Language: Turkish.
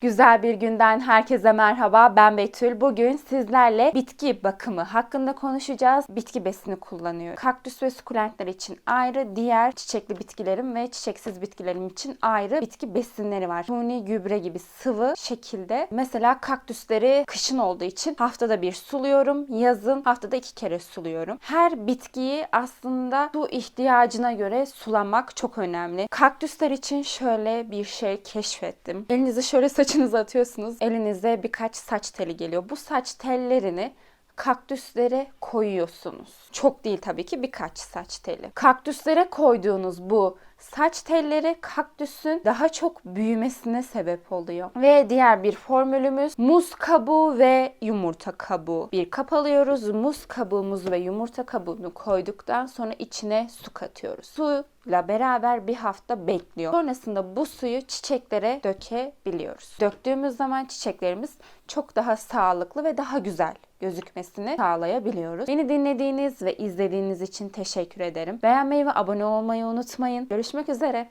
Güzel bir günden herkese merhaba. Ben Betül. Bugün sizlerle bitki bakımı hakkında konuşacağız. Bitki besini kullanıyorum. Kaktüs ve sukulentler için ayrı, diğer çiçekli bitkilerim ve çiçeksiz bitkilerim için ayrı bitki besinleri var. Suni gübre gibi sıvı şekilde. Mesela kaktüsleri kışın olduğu için haftada bir suluyorum. Yazın haftada iki kere suluyorum. Her bitkiyi aslında su ihtiyacına göre sulamak çok önemli. Kaktüsler için şöyle bir şey keşfettim. Elinizi şöyle saçınıza atıyorsunuz. Elinize birkaç saç teli geliyor. Bu saç tellerini kaktüslere koyuyorsunuz. Çok değil tabii ki birkaç saç teli. Kaktüslere koyduğunuz bu saç telleri kaktüsün daha çok büyümesine sebep oluyor. Ve diğer bir formülümüz muz kabuğu ve yumurta kabuğu. Bir kap alıyoruz. Muz kabuğumuzu ve yumurta kabuğunu koyduktan sonra içine su katıyoruz. Suyla beraber bir hafta bekliyor. Sonrasında bu suyu çiçeklere dökebiliyoruz. Döktüğümüz zaman çiçeklerimiz çok daha sağlıklı ve daha güzel gözükmesini sağlayabiliyoruz. Beni dinlediğiniz ve izlediğiniz için teşekkür ederim. Beğenmeyi ve abone olmayı unutmayın. Görüşmek üzere.